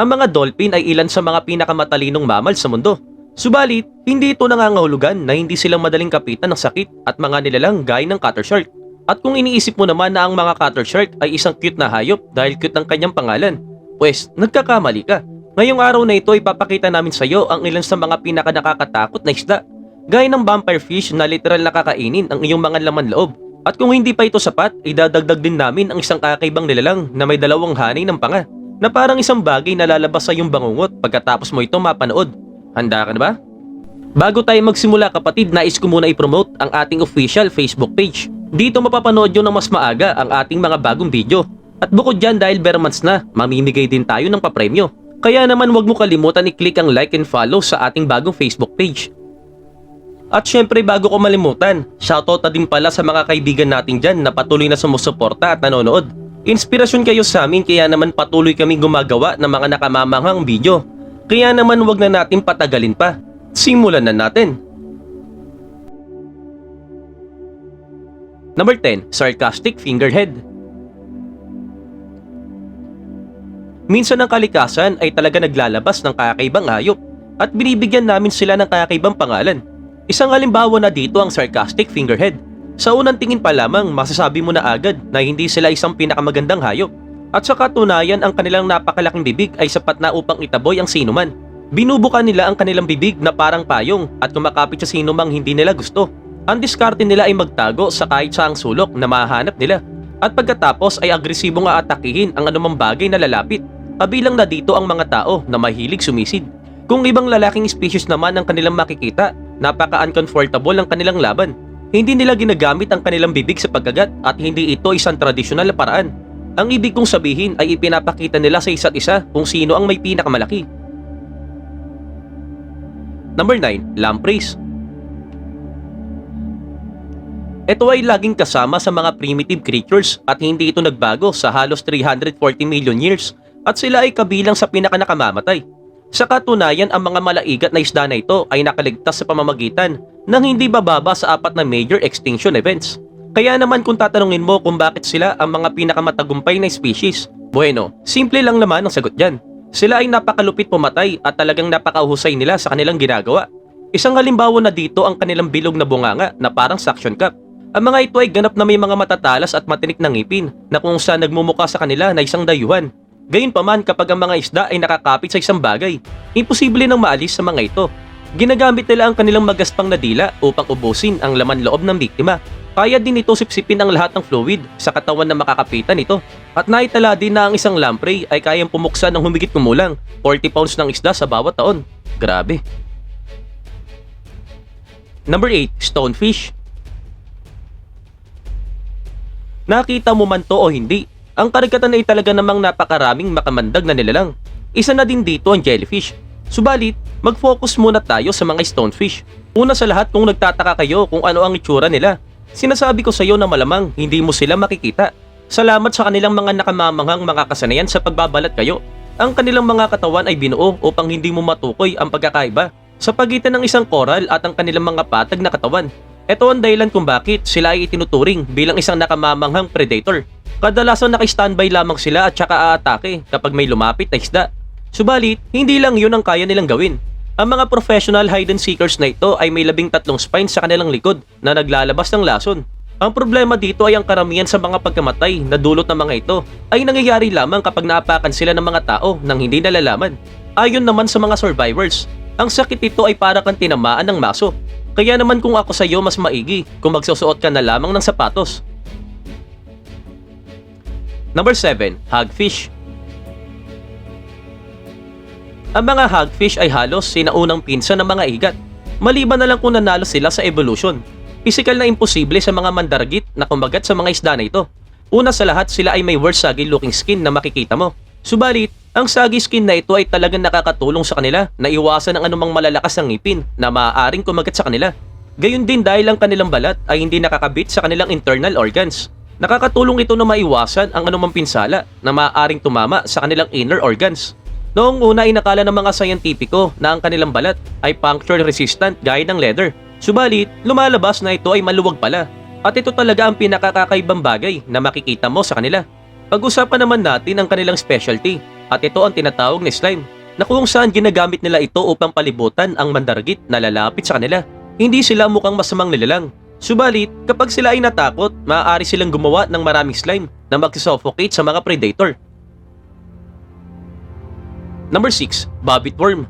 Ang mga dolphin ay ilan sa mga pinakamatalinong mammal sa mundo. Subalit, hindi ito nangangahulugan na hindi silang madaling kapitan ng sakit at mga nilalang gaya ng cutter shark. At kung iniisip mo naman na ang mga cutter shark ay isang cute na hayop dahil cute ng kanyang pangalan, pues nagkakamali ka. Ngayong araw na ito ipapakita namin sa iyo ang ilan sa mga pinaka nakakatakot na isda. Gaya ng vampire fish na literal na kakainin ang iyong mga laman loob. At kung hindi pa ito sapat, idadagdag din namin ang isang kakaibang nilalang na may dalawang hanay ng panga na parang isang bagay na lalabas sa iyong bangungot pagkatapos mo ito mapanood. Handa ka na ba? Bago tayo magsimula kapatid, nais ko muna i-promote ang ating official Facebook page. Dito mapapanood nyo ng mas maaga ang ating mga bagong video. At bukod dyan dahil bare months na, mamimigay din tayo ng papremyo. Kaya naman huwag mo kalimutan i-click ang like and follow sa ating bagong Facebook page. At syempre bago ko malimutan, shoutout na din pala sa mga kaibigan natin dyan na patuloy na sumusuporta at nanonood. Inspirasyon kayo sa amin kaya naman patuloy kami gumagawa ng mga nakamamanghang video. Kaya naman wag na natin patagalin pa. Simulan na natin. Number 10, Sarcastic Fingerhead. Minsan ang kalikasan ay talaga naglalabas ng kakaibang hayop at binibigyan namin sila ng kakaibang pangalan. Isang halimbawa na dito ang sarcastic fingerhead. Sa unang tingin pa lamang, masasabi mo na agad na hindi sila isang pinakamagandang hayop. At sa katunayan, ang kanilang napakalaking bibig ay sapat na upang itaboy ang sinuman. Binubuka nila ang kanilang bibig na parang payong at kumakapit sa sinumang hindi nila gusto. Ang diskarte nila ay magtago sa kahit saang sulok na mahanap nila. At pagkatapos ay agresibong aatakihin ang anumang bagay na lalapit. Kabilang na dito ang mga tao na mahilig sumisid. Kung ibang lalaking species naman ang kanilang makikita, napaka-uncomfortable ang kanilang laban. Hindi nila ginagamit ang kanilang bibig sa pagkagat at hindi ito isang tradisyonal na paraan. Ang ibig kong sabihin ay ipinapakita nila sa isa't isa kung sino ang may pinakamalaki. Number 9, lampreys. Ito ay laging kasama sa mga primitive creatures at hindi ito nagbago sa halos 340 million years at sila ay kabilang sa pinakanakamamatay. Sa katunayan, ang mga malaigat na isda na ito ay nakaligtas sa pamamagitan ng hindi bababa sa apat na major extinction events. Kaya naman kung tatanungin mo kung bakit sila ang mga pinakamatagumpay na species, bueno, simple lang naman ang sagot dyan. Sila ay napakalupit pumatay at talagang napakahusay nila sa kanilang ginagawa. Isang halimbawa na dito ang kanilang bilog na bunganga na parang suction cup. Ang mga ito ay ganap na may mga matatalas at matinik na ngipin na kung saan nagmumuka sa kanila na isang dayuhan. Gayunpaman kapag ang mga isda ay nakakapit sa isang bagay, imposible nang maalis sa mga ito. Ginagamit nila ang kanilang magaspang na dila upang ubusin ang laman loob ng biktima. Kaya din ito sipsipin ang lahat ng fluid sa katawan na makakapitan ito. At naitala din na ang isang lamprey ay kayang pumuksa ng humigit kumulang 40 pounds ng isda sa bawat taon. Grabe. Number 8, stonefish. Nakita mo man to o hindi, ang karagatan ay talaga namang napakaraming makamandag na nilalang. Isa na din dito ang jellyfish. Subalit, mag-focus muna tayo sa mga stonefish. Una sa lahat kung nagtataka kayo kung ano ang itsura nila. Sinasabi ko sa iyo na malamang hindi mo sila makikita. Salamat sa kanilang mga nakamamanghang mga kasanayan sa pagbabalat kayo. Ang kanilang mga katawan ay binuo upang hindi mo matukoy ang pagkakaiba sa pagitan ng isang koral at ang kanilang mga patag na katawan. Ito ang dahilan kung bakit sila ay itinuturing bilang isang nakamamanghang predator. Kadalasan naka-standby lamang sila at saka aatake kapag may lumapit na isda. Subalit, hindi lang yun ang kaya nilang gawin. Ang mga professional hide and seekers na ito ay may labing tatlong spines sa kanilang likod na naglalabas ng lason. Ang problema dito ay ang karamihan sa mga pagkamatay na dulot ng mga ito ay nangyayari lamang kapag naapakan sila ng mga tao nang hindi nalalaman. Ayon naman sa mga survivors, ang sakit ito ay para kang tinamaan ng maso. Kaya naman kung ako sa iyo mas maigi kung magsusuot ka na lamang ng sapatos. Number 7, hagfish. Ang mga hagfish ay halos sinaunang pinsan ng mga igat. Maliban na lang kung nanalo sila sa evolution. Pisikal na imposible sa mga mandaragit na kumagat sa mga isda na ito. Una sa lahat, sila ay may worst saggy looking skin na makikita mo. Subalit, ang saggy skin na ito ay talagang nakakatulong sa kanila na iwasan ang anumang malalakas ng ngipin na maaaring kumagat sa kanila. Gayun din dahil ang kanilang balat ay hindi nakakabit sa kanilang internal organs. Nakakatulong ito na maiwasan ang anumang pinsala na maaaring tumama sa kanilang inner organs. Noong una ay nakala ng mga sayantipiko na ang kanilang balat ay puncture resistant gaya ng leather. Subalit, lumalabas na ito ay maluwag pala. At ito talaga ang pinakakakaibang bagay na makikita mo sa kanila. Pag-usapan naman natin ang kanilang specialty. At ito ang tinatawag na slime, na kung saan ginagamit nila ito upang palibutan ang mandaragit na lalapit sa kanila. Hindi sila mukhang masamang nilalang. Subalit, kapag sila ay natakot, maaari silang gumawa ng maraming slime na mag-suffocate sa mga predator. Number 6, Bobbit Worm.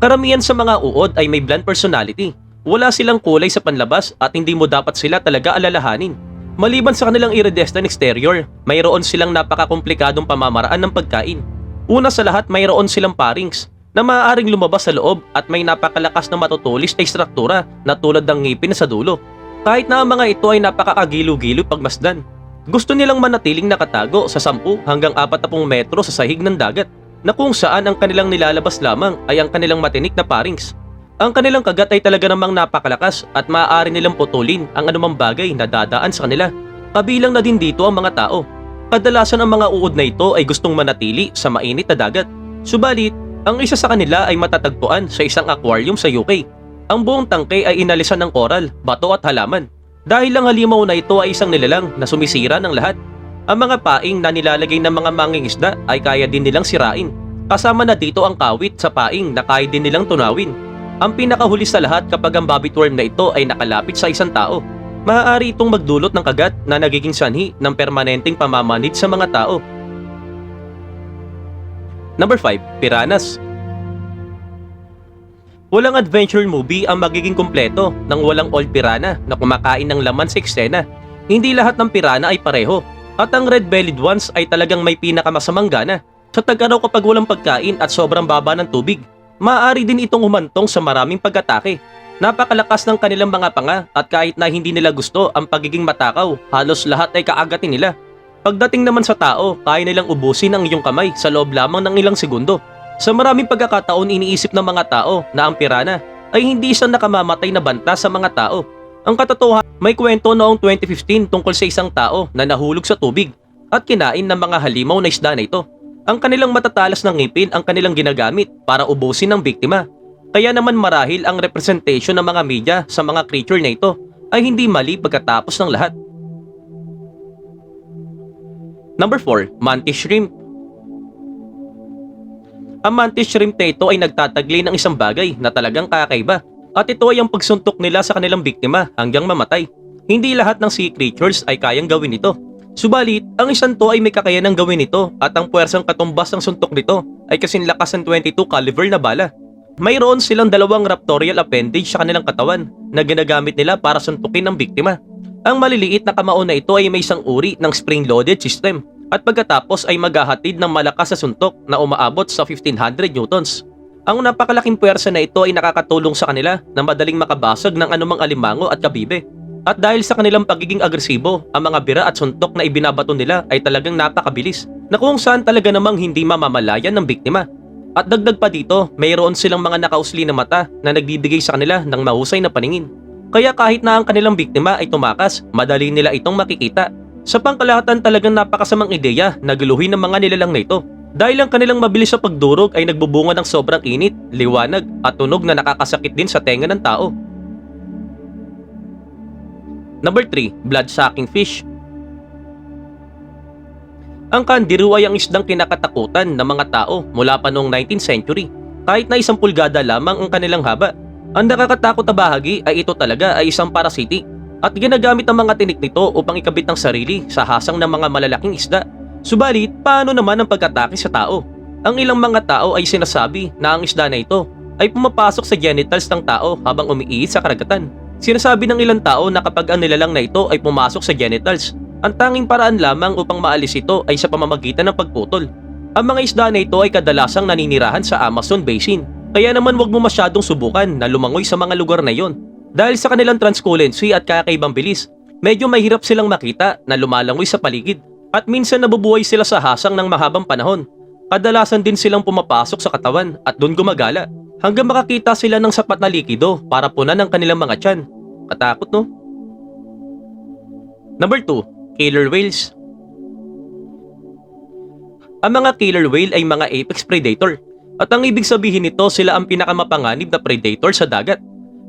Karamihan sa mga uod ay may bland personality. Wala silang kulay sa panlabas at hindi mo dapat sila talaga alalahanin. Maliban sa kanilang iridescent exterior, mayroon silang napakakomplikadong pamamaraan ng pagkain. Una sa lahat, mayroon silang parings na maaaring lumabas sa loob at may napakalakas na matutulis na struktura na tulad ng ngipin sa dulo. Kahit na ang mga ito ay napakakagilo-gilo pagmasdan. Gusto nilang manatiling nakatago sa 10 hanggang 40 metro sa sahig ng dagat na kung saan ang kanilang nilalabas lamang ay ang kanilang matinik na parings. Ang kanilang kagat ay talaga namang napakalakas at maaari nilang putulin ang anumang bagay na dadaan sa kanila. Kabilang na din dito ang mga tao. Kadalasan ang mga uod na ito ay gustong manatili sa mainit na dagat. Subalit, ang isa sa kanila ay matatagpuan sa isang aquarium sa UK. Ang buong tangke ay inalisan ng koral, bato at halaman. Dahil lang halimaw na ito ay isang nilalang na sumisira ng lahat. Ang mga paing na nilalagay ng mga mangingisda ay kaya din nilang sirain. Kasama na dito ang kawit sa paing na kaya din nilang tunawin. Ang pinakahuli sa lahat kapag ang bobbit worm na ito ay nakalapit sa isang tao, maaari itong magdulot ng kagat na nagiging sanhi ng permanenteng pamamanid sa mga tao. Number 5, Piranhas. Walang adventure movie ang magiging kumpleto nang walang old piranha na kumakain ng laman sa eksena. Hindi lahat ng piranha ay pareho at ang red-bellied ones ay talagang may pinakamasamang gana. Sa tag-araw kapag walang pagkain at sobrang baba ng tubig, maaari din itong humantong sa maraming pag-atake. Napakalakas ng kanilang mga panga at kahit na hindi nila gusto ang pagiging matakaw, halos lahat ay kaagatin nila. Pagdating naman sa tao, kaya nilang ubusin ang iyong kamay sa loob lamang ng ilang segundo. Sa maraming pagkakataon iniisip ng mga tao na ang pirana ay hindi isang nakamamatay na banta sa mga tao. Ang katotohanan, may kwento noong 2015 tungkol sa isang tao na nahulog sa tubig at kinain ng mga halimaw na isda na ito. Ang kanilang matatalas ng ngipin ang kanilang ginagamit para ubusin ng biktima. Kaya naman marahil ang representation ng mga media sa mga creature na ito ay hindi mali pagkatapos ng lahat. Number 4, Mantis Shrimp. Ang mantis shrimp na ito ay nagtatagli ng isang bagay na talagang kakaiba at ito ay ang pagsuntok nila sa kanilang biktima hanggang mamatay. Hindi lahat ng sea creatures ay kayang gawin ito. Subalit, ang isang to ay may kakayanang gawin ito at ang puwersang katumbas ng suntok nito ay kasing lakas ng 22 caliber na bala. Mayroon silang dalawang raptorial appendage sa kanilang katawan na ginagamit nila para suntukin ang biktima. Ang maliliit na kamao na ito ay may isang uri ng spring-loaded system at pagkatapos ay maghahatid ng malakas na suntok na umaabot sa 1500 newtons. Ang napakalaking puwersa na ito ay nakakatulong sa kanila na madaling makabasag ng anumang alimango at kabibe. At dahil sa kanilang pagiging agresibo, ang mga bira at suntok na ibinabato nila ay talagang napakabilis na kung saan talaga namang hindi mamamalayan ng biktima. At dagdag pa dito, mayroon silang mga nakausli na mata na nagbibigay sa kanila ng mahusay na paningin. Kaya kahit na ang kanilang biktima ay tumakas, madali nila itong makikita sa pangkalahatan talagang napakasamang ideya na guluhin ng mga nilalang na ito. Dahil ang kanilang mabilis sa pagdurog ay nagbubunga ng sobrang init, liwanag at tunog na nakakasakit din sa tenga ng tao. Number 3, blood-sucking fish. Ang kandiru ay ang isdang kinakatakutan ng mga tao mula pa noong 19th century. Kahit na isang pulgada lamang ang kanilang haba. Ang nakakatakot na bahagi ay ito talaga ay isang parasiti at ginagamit ang mga tinik nito upang ikabit ng sarili sa hasang ng mga malalaking isda. Subalit, paano naman ang pagkatake sa tao? Ang ilang mga tao ay sinasabi na ang isda na ito ay pumapasok sa genitals ng tao habang umiiit sa karagatan. Sinasabi ng ilang tao na kapag ang nilalang na ito ay pumasok sa genitals, ang tanging paraan lamang upang maalis ito ay sa pamamagitan ng pagputol. Ang mga isda na ito ay kadalasang naninirahan sa Amazon Basin, kaya naman wag mo masyadong subukan na lumangoy sa mga lugar na iyon dahil sa kanilang transculency at kakaibang bilis, medyo mahirap silang makita na lumalangoy sa paligid at minsan nabubuhay sila sa hasang ng mahabang panahon. Kadalasan din silang pumapasok sa katawan at doon gumagala hanggang makakita sila ng sapat na likido para punan ang kanilang mga tiyan. Katakot no? Number 2, killer whales. Ang mga killer whale ay mga apex predator at ang ibig sabihin nito sila ang pinakamapanganib na predator sa dagat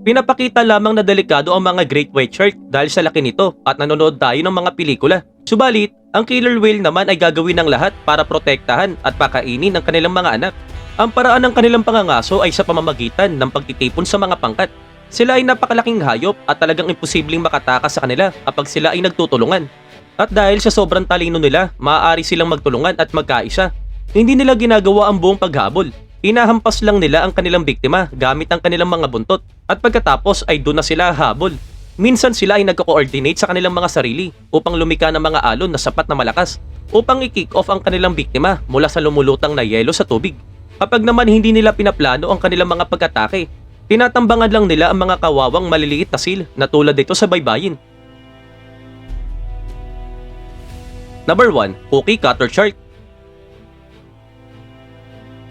Pinapakita lamang na delikado ang mga great white shark dahil sa laki nito at nanonood tayo ng mga pelikula. Subalit, ang killer whale naman ay gagawin ng lahat para protektahan at pakainin ang kanilang mga anak. Ang paraan ng kanilang pangangaso ay sa pamamagitan ng pagtitipon sa mga pangkat. Sila ay napakalaking hayop at talagang imposibleng makatakas sa kanila kapag sila ay nagtutulungan. At dahil sa sobrang talino nila, maaari silang magtulungan at magkaisa. Hindi nila ginagawa ang buong paghabol. Hinahampas lang nila ang kanilang biktima gamit ang kanilang mga buntot at pagkatapos ay doon na sila habol. Minsan sila ay nagko-coordinate sa kanilang mga sarili upang lumika ng mga alon na sapat na malakas upang i-kick off ang kanilang biktima mula sa lumulutang na yelo sa tubig. Kapag naman hindi nila pinaplano ang kanilang mga pagkatake, tinatambangan lang nila ang mga kawawang maliliit na seal na tulad dito sa baybayin. Number 1, Cookie Cutter Shark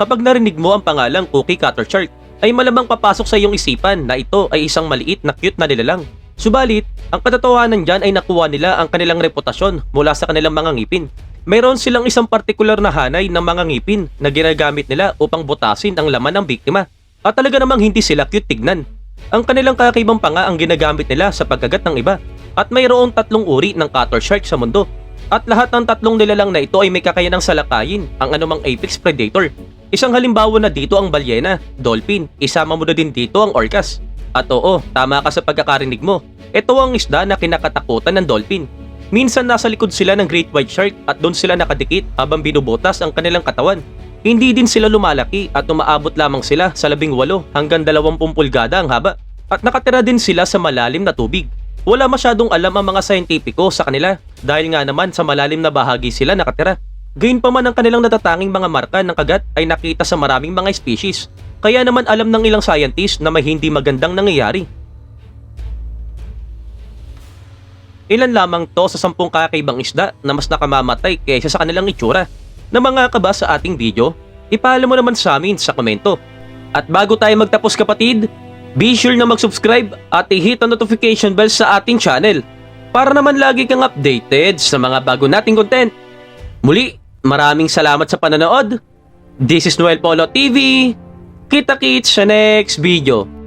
Kapag narinig mo ang pangalang Cookie Cutter Shark, ay malamang papasok sa iyong isipan na ito ay isang maliit na cute na nilalang. Subalit, ang katotohanan dyan ay nakuha nila ang kanilang reputasyon mula sa kanilang mga ngipin. Mayroon silang isang partikular na hanay ng mga ngipin na ginagamit nila upang butasin ang laman ng biktima. At talaga namang hindi sila cute tignan. Ang kanilang kakaibang panga ang ginagamit nila sa pagkagat ng iba. At mayroong tatlong uri ng cutter shark sa mundo. At lahat ng tatlong nilalang na ito ay may kakayanang salakayin ang anumang apex predator. Isang halimbawa na dito ang balyena, dolphin, isama mo na din dito ang orcas. At oo, tama ka sa pagkakarinig mo. Ito ang isda na kinakatakutan ng dolphin. Minsan nasa likod sila ng great white shark at doon sila nakadikit habang binubutas ang kanilang katawan. Hindi din sila lumalaki at umaabot lamang sila sa 18 hanggang 20 pulgada ang haba. At nakatira din sila sa malalim na tubig. Wala masyadong alam ang mga sayentipiko sa kanila dahil nga naman sa malalim na bahagi sila nakatira. Gayunpaman ang kanilang natatanging mga marka ng kagat ay nakita sa maraming mga species. Kaya naman alam ng ilang scientist na may hindi magandang nangyayari. Ilan lamang to sa sampung kakaibang isda na mas nakamamatay kaysa sa kanilang itsura. Na mga kaba sa ating video, ipaalam mo naman sa amin sa komento. At bago tayo magtapos kapatid, be sure na mag-subscribe at i-hit ang notification bell sa ating channel para naman lagi kang updated sa mga bago nating content. Muli, maraming salamat sa panonood. This is Noel Polo TV. Kita-kits sa next video.